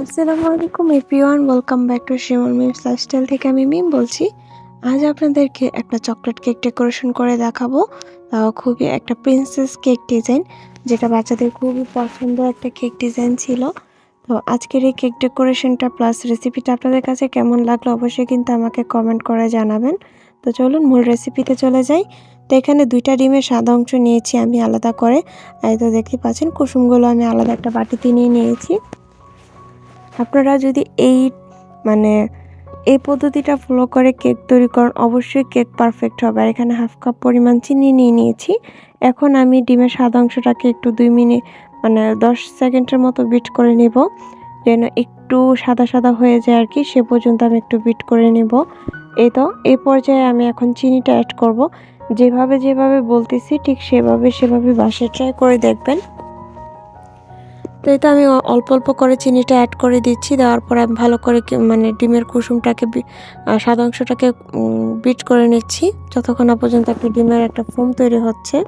আসসালামু আলাইকুম everyone welcome back to Shimol memes lifestyle থেকে আমি মিম বলছি। আজ আপনাদেরকে একটা চকলেট কেক ডেকোরেশন করে দেখাবো। তাও খুবই একটা প্রিন্সেস কেক ডিজাইন যেটা বাচ্চাদের খুবই পছন্দ একটা কেক ডিজাইন ছিল। তো আজকের এই কেক ডেকোরেশনটা প্লাস রেসিপিটা আপনাদের কাছে কেমন লাগল অবশ্যই কিন্তু আমাকে কমেন্ট করে জানাবেন। তো চলুন মূল রেসিপিতে চলে যাই। তো এখানে দুইটা ডিমের সাদা অংশ নিয়েছি আমি আলাদা করে। এই তো দেখতে পাচ্ছেন, কুসুমগুলো আমি আলাদা একটা বাটিতে নিয়ে নিয়েছি। আপনারা যদি এই মানে এই পদ্ধতিটা ফলো করে কেক তৈরি করেন, অবশ্যই কেক পারফেক্ট হবে। আর এখানে হাফ কাপ পরিমাণ চিনি নিয়ে নিয়েছি। এখন আমি ডিমের সাদা অংশটাকে একটু দুই মিনিট মানে দশ সেকেন্ডের মতো বিট করে নিব। যেন একটু সাদা সাদা হয়ে যায় আর কি, সে পর্যন্ত আমি একটু বিট করে নিব। এই তো, এই পর্যায়ে আমি এখন চিনিটা অ্যাড করব। যেভাবে যেভাবে বলতেছি, ঠিক সেভাবে সেভাবে বাসে ট্রাই করে দেখবেন। তো এটা আমি অল্প অল্প করে চিনিটা অ্যাড করে দিচ্ছি। দেওয়ার পরে আমি ভালো করে মানে ডিমের কুসুমটাকে সাদা অংশটাকে বিট করে নিচ্ছি। যতক্ষণ না পর্যন্ত একটা ডিমের একটা ফোম তৈরি হচ্ছে।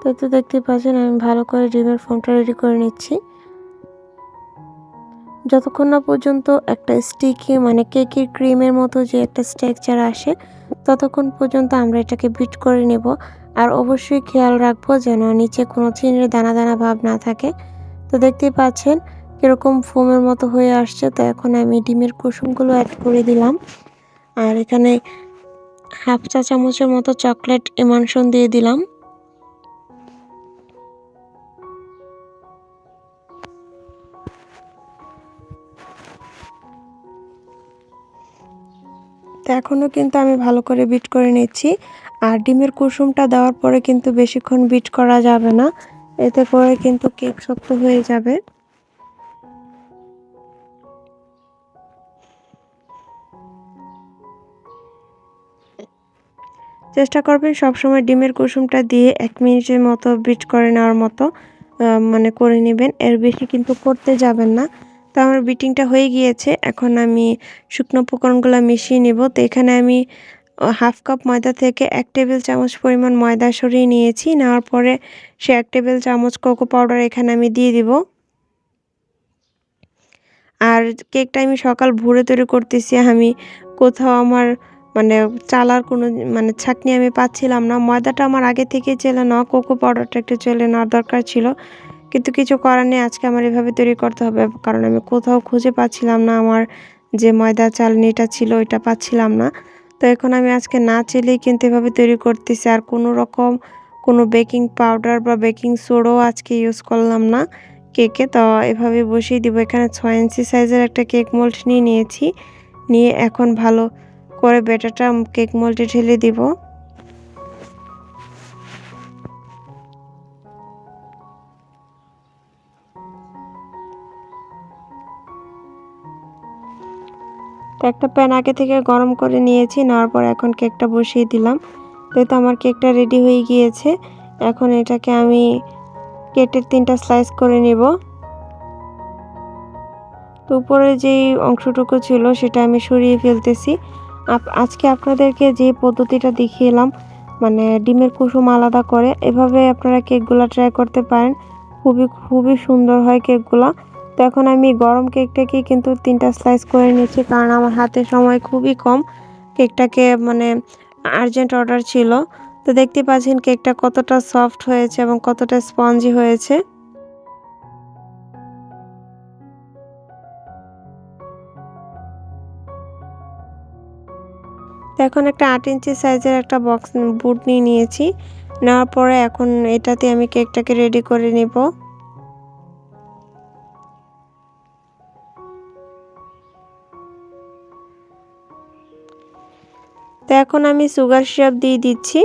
তো তো দেখতে পাচ্ছেন, আমি ভালো করে ডিমের ফোমটা রেডি করে নিচ্ছি। যতক্ষণ না পর্যন্ত একটা স্টিকি মানে কেকের ক্রিমের মতো যে একটা স্ট্রাকচার আসে ততক্ষণ পর্যন্ত আমরা এটাকে বিট করে নেব আর অবশ্যই খেয়াল রাখব যেন নিচে কোনো চিনির দানা দানা ভাব না থাকে। তো দেখতেই পাচ্ছেন কীরকম ফোমের মতো হয়ে আসছে। তো এখন আমি ডিমের কুসুমগুলো অ্যাড করে দিলাম। আর এখানে হাফ চা চামচের মতো চকলেট এমানশন দিয়ে দিলাম। এখনও কিন্তু আমি ভালো করে বিট করে নিচ্ছি। আর ডিমের কুসুমটা দেওয়ার পরে কিন্তু বেশিক্ষণ বিট করা যাবে না। এতে করে কিন্তু কেক শক্ত হয়ে যাবে। চেষ্টা করবেন সবসময় ডিমের কুসুমটা দিয়ে এক মিনিটের মতো বিট করে নেওয়ার মতো মানে করে নেবেন। এর বেশি কিন্তু করতে যাবেন না। তো আমার বিটিংটা হয়ে গিয়েছে। এখন আমি শুকনো উপকরণগুলো মিশিয়ে নেব। তো এখানে আমি হাফ কাপ ময়দা থেকে এক টেবিল চামচ পরিমাণ ময়দা সরিয়ে নিয়েছি। নেওয়ার পরে সে এক টেবিল চামচ কোকো পাউডার এখানে আমি দিয়ে দিব। আর কেকটা আমি সকাল ভোরে তৈরি করতেছি। আমি কোথাও আমার মানে চালার কোনো মানে ছাকনি আমি পাচ্ছিলাম না। ময়দাটা আমার আগে থেকে চলে না কোকো পাউডারটা একটু চলে নেওয়ার দরকার ছিল। কিন্তু কিছু করার নেই। আজকে আমার এভাবে তৈরি করতে হবে, কারণ আমি কোথাও খুঁজে পাচ্ছিলাম না আমার যে ময়দা চালনিটা ছিল ওইটা পাচ্ছিলাম না। তো এখন আমি আজকে না চেলেই কিন্তু এভাবে তৈরি করতেছি, আর কোনো রকম কোনো বেকিং পাউডার বা বেকিং সোডাও আজকে ইউজ করলাম না কেকে। তো এভাবে বসিয়ে দিব। এখানে ছয় ইঞ্চি সাইজের একটা কেক মোল্ড নিয়ে নিয়েছি। নিয়ে এখন ভালো করে বেটাটা কেক মোল্ডে ঢেলে দিব। তো একটা প্যান আগে থেকে গরম করে নিয়েছি, নেওয়ার পর এখন কেকটা বসিয়ে দিলাম। তো আমার কেকটা রেডি হয়ে গিয়েছে। এখন এটাকে আমি কেটের তিনটা স্লাইস করে নেব। তো উপরে যেই অংশটুকু ছিল সেটা আমি সরিয়ে ফেলতেছি। আজকে আপনাদেরকে যে পদ্ধতিটা দেখিয়েলাম মানে ডিমের কুসুম আলাদা করে, এভাবে আপনারা কেকগুলো ট্রাই করতে পারেন। খুবই খুবই সুন্দর হয় কেকগুলা তো এখন আমি গরম কেকটাকে কিন্তু তিনটা স্লাইস করে নিচ্ছি কারণ আমার হাতে সময় খুবই কম। কেকটাকে মানে আর্জেন্ট অর্ডার ছিল। তো দেখতে পাচ্ছেন কেকটা কতটা সফট হয়েছে এবং কতটা স্পঞ্জি হয়েছে। তো এখন একটা আট ইঞ্চি সাইজের একটা বক্স বুট নিয়ে নিয়েছি। নেওয়ার পরে এখন এটাতে আমি কেকটাকে রেডি করে নিব। তো এখন আমি সুগার সিরাপ দিয়ে দিচ্ছি।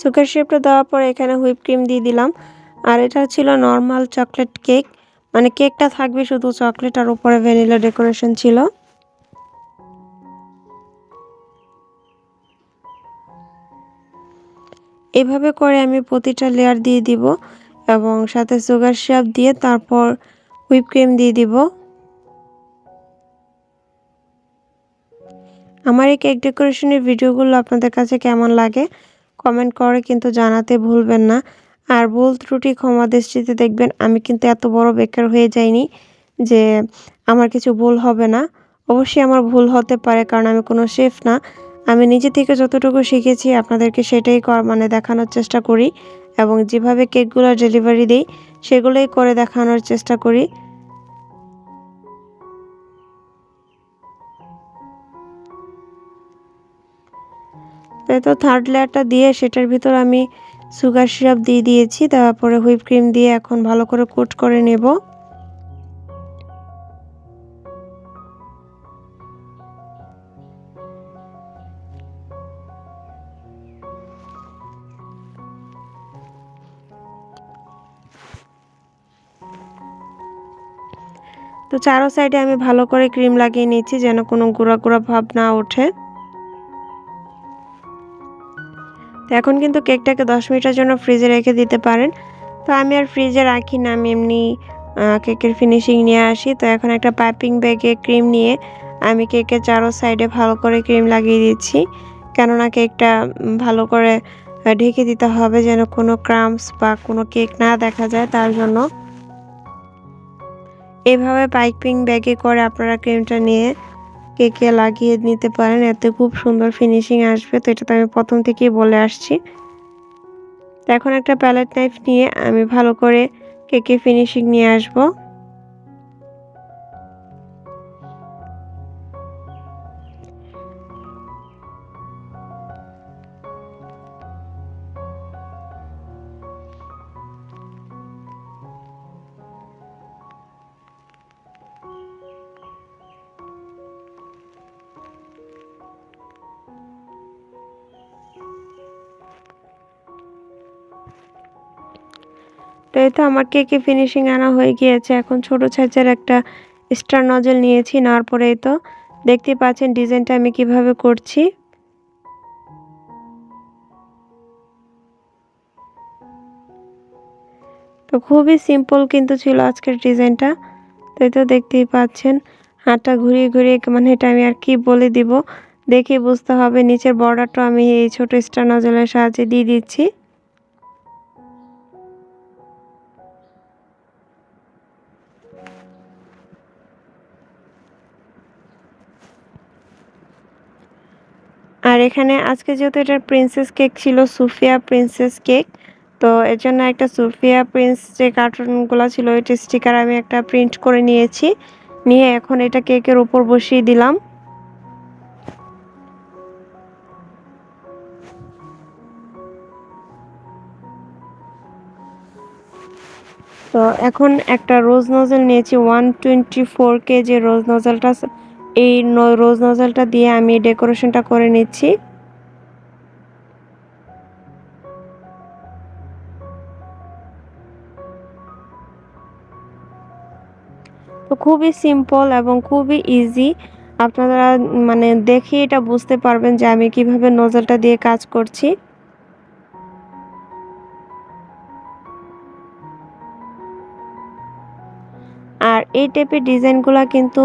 সুগার সিরাপটা দেওয়ার পর এখানে হুইপ ক্রিম দিয়ে দিলাম। আর এটা ছিল নর্মাল চকলেট কেক মানে কেকটা থাকবে শুধু চকলেট আর উপরে ভ্যানিলা ডেকোরেশন ছিল। এভাবে করে আমি প্রতিটা লেয়ার দিয়ে দিব এবং সাথে সুগার সিরাপ দিয়ে তারপর হুইপ ক্রিম দিয়ে দিব। আমার এই কেক ডেকোরেশনের ভিডিওগুলো আপনাদের কাছে কেমন লাগে কমেন্ট করে কিন্তু জানাতে ভুলবেন না। আর ভুল ত্রুটি ক্ষমা দৃষ্টিতে দেখবেন, আমি কিন্তু এত বড় বেকার হয়ে যাইনি যে আমার কিছু ভুল হবে না। অবশ্যই আমার ভুল হতে পারে কারণ আমি কোনো শেফ না। আমি নিজে থেকে যতটুকু শিখেছি আপনাদেরকে সেটাই কর মানে দেখানোর চেষ্টা করি এবং যেভাবে কেকগুলো ডেলিভারি দিই সেগুলোই করে দেখানোর চেষ্টা করি। তাই তো থার্ড লেয়ারটা দিয়ে সেটার ভিতর আমি সুগার সিরাপ দিয়ে দিয়েছি, তারপরে হুইপ ক্রিম দিয়ে এখন ভালো করে কোট করে নেব। তো চারো সাইডে আমি ভালো করে ক্রিম লাগিয়ে নিচ্ছি যেন কোনো গুঁড়া গুঁড়া ভাব না ওঠে। তো এখন কিন্তু কেকটাকে দশ মিনিটের জন্য ফ্রিজে রেখে দিতে পারেন। তো আমি আর ফ্রিজে রাখি না, আমি এমনি কেকের ফিনিশিং নিয়ে আসি। তো এখন একটা পাইপিং ব্যাগে ক্রিম নিয়ে আমি কেকের চারো সাইডে ভালো করে ক্রিম লাগিয়ে দিচ্ছি। কেননা কেকটা ভালো করে ঢেকে দিতে হবে যেন কোনো ক্রামস বা কোনো কেক না দেখা যায় তার জন্য। এভাবে পাইপিং ব্যাগে করে আপনারা ক্রিমটা নিয়ে কেকে লাগিয়ে নিতে পারেন, এতে খুব সুন্দর ফিনিশিং আসবে। তো এটা তো আমি প্রথম থেকেই বলে আসছি। এখন একটা প্যালেট নাইফ নিয়ে আমি ভালো করে কেকে ফিনিশিং নিয়ে আসব। তো এই তো আমার কেকে ফিনিশিং আনা হয়ে গিয়েছে। এখন ছোট সাইজের একটা স্টার নজল নিয়েছি, নেওয়ার পরে এই তো দেখতে পাচ্ছেন ডিজাইনটা আমি কীভাবে করছি। তো খুবই সিম্পল কিন্তু ছিল আজকের ডিজাইনটা তো এই তো দেখতেই পাচ্ছেন। হাতটা ঘুরিয়ে ঘুরিয়ে মানে এটা আমি আর কি বলে দিব, দেখে বুঝতে হবে। নিচের বর্ডারটা আমি এই ছোট স্টার নজলের সাহায্যে দিয়ে দিচ্ছি। আর এখানে আজকে যেহেতু এটার প্রিন্সেস কেক ছিল, সুফিয়া প্রিন্সেস কেক তো এর জন্য একটা সুফিয়া প্রিন্স যে কার্টুনগুলো ছিল, ওইটা স্টিকার আমি একটা প্রিন্ট করে নিয়েছি। নিয়ে এখন এটা কেকের উপর বসিয়ে দিলাম। তো এখন একটা রোজ নজল নিয়েছি ওয়ান টোয়েন্টি ফোর কে যে রোজ নজলটা এই রোজ নজলটা দিয়ে আমি ডেকোরেশনটা করে নিচ্ছি। তো খুবই সিম্পল এবং খুবই ইজি। আপনারা মানে দেখে এটা বুঝতে পারবেন যে আমি কীভাবে নজলটা দিয়ে কাজ করছি। আর এই টাইপের ডিজাইনগুলো কিন্তু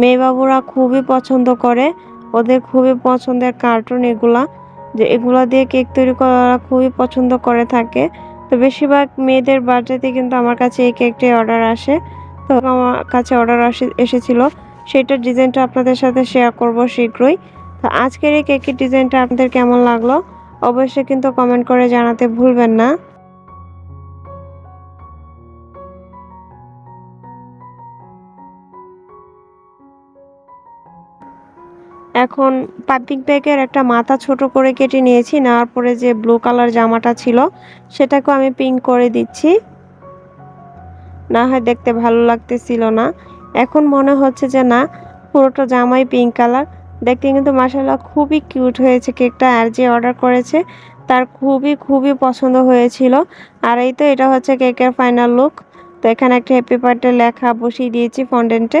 মেয়েবাবুরা খুবই পছন্দ করে। ওদের খুবই পছন্দের কার্টুন এগুলা, যে এগুলো দিয়ে কেক তৈরি করা খুবই পছন্দ করে থাকে। তো বেশিরভাগ মেয়েদের বার্থডেতে কিন্তু আমার কাছে এই কেকটি অর্ডার আসে। তো আমার কাছে অর্ডার আসে, এসেছিল। সেটার ডিজাইনটা আপনাদের সাথে শেয়ার করব শীঘ্রই। তো আজকের এই কেকের ডিজাইনটা আপনাদের কেমন লাগল? অবশ্যই কিন্তু কমেন্ট করে জানাতে ভুলবেন না। এখন পাপিক ব্যাগের একটা মাথা ছোট করে কেটে নিয়েছি, নেওয়ার পরে যে ব্লু কালার জামাটা ছিল, সেটাকেও আমি পিঙ্ক করে দিচ্ছি। না হয় দেখতে ভালো লাগতেছিল না। এখন মনে হচ্ছে যে না, পুরোটা জামাই পিঙ্ক কালার দেখতে কিন্তু মাসাল্লাহ খুবই কিউট হয়েছে কেকটা, আর যে অর্ডার করেছে তার খুবই খুবই পছন্দ হয়েছিল। আর এই তো এটা হচ্ছে কেকের ফাইনাল লুক তো এখানে একটা হ্যাপি বার্থডে লেখা বসিয়ে দিয়েছি ফন্ডেন্টে